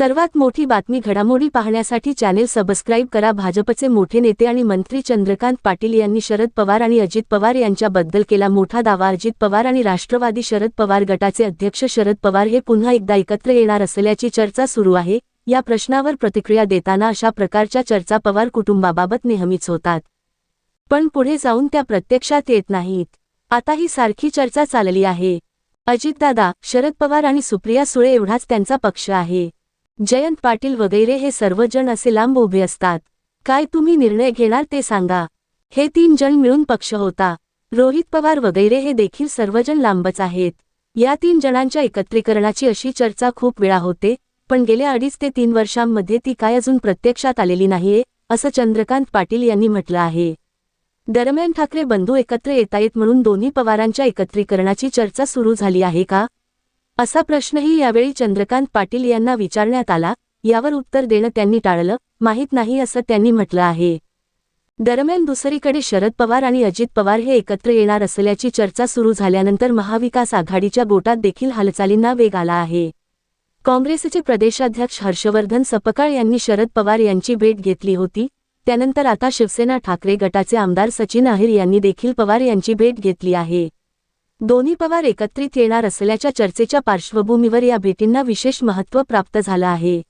सर्वात मोठी बातमी घडामोडी पाहण्यासाठी चॅनेल सबस्क्राईब करा. भाजपचे मोठे नेते आणि मंत्री चंद्रकांत पाटील यांनी शरद पवार आणि अजित पवार यांच्याबद्दल केला मोठा दावा. अजित पवार आणि राष्ट्रवादी शरद पवार गटाचे अध्यक्ष शरद पवार हे पुन्हा एकदा एकत्र येणार असल्याची चर्चा सुरू आहे. या प्रश्नावर प्रतिक्रिया देताना अशा प्रकारच्या चर्चा पवार कुटुंबाबाबत नेहमीच होतात. पण पुढे जाऊन त्या प्रत्यक्षात येत नाहीत. आता ही सारखी चर्चा चालली आहे. अजितदादा शरद पवार आणि सुप्रिया सुळे एवढाच त्यांचा पक्ष आहे. जयंत पाटील वगैरे हे सर्वजण असे लांब उभे असतात. काय तुम्ही निर्णय घेणार ते सांगा. हे तीन जण मिळून पक्ष होता. रोहित पवार वगैरे हे देखील सर्वजण लांबच आहेत. या तीन जणांच्या एकत्रीकरणाची अशी चर्चा खूप वेळा होते पण गेल्या अडीच ते तीन वर्षांमध्ये ती काय अजून प्रत्यक्षात आलेली नाहीये असं चंद्रकांत पाटील यांनी म्हटलं आहे. दरम्यान ठाकरे बंधू एकत्र येतायत म्हणून दोन्ही पवारांच्या एकत्रीकरणाची चर्चा सुरू झाली आहे का? असा प्रश्नही यावेळी चंद्रकांत पाटील यांना विचारण्यात आला यावर उत्तर देणं त्यांनी टाळलं माहीत नाही असं त्यांनी म्हटलं आहे. दरम्यान दुसरीकडे शरद पवार आणि अजित पवार हे एकत्र येणार असल्याची चर्चा सुरू झाल्यानंतर महाविकास आघाडीच्या गोटात देखील हालचालींना वेग आला आहे. काँग्रेसचे प्रदेशाध्यक्ष हर्षवर्धन सपकाळ यांनी शरद पवार यांची भेट घेतली होती त्यानंतर आता शिवसेना ठाकरे गटाचे आमदार सचिन अहिर यांनी देखील पवार यांची भेट घेतली आहे. दोन्ही पवार एकत्रित येणार असल्याच्या चर्चेच्या पार्श्वभूमीवर या भेटींना विशेष महत्त्व प्राप्त झालं आहे.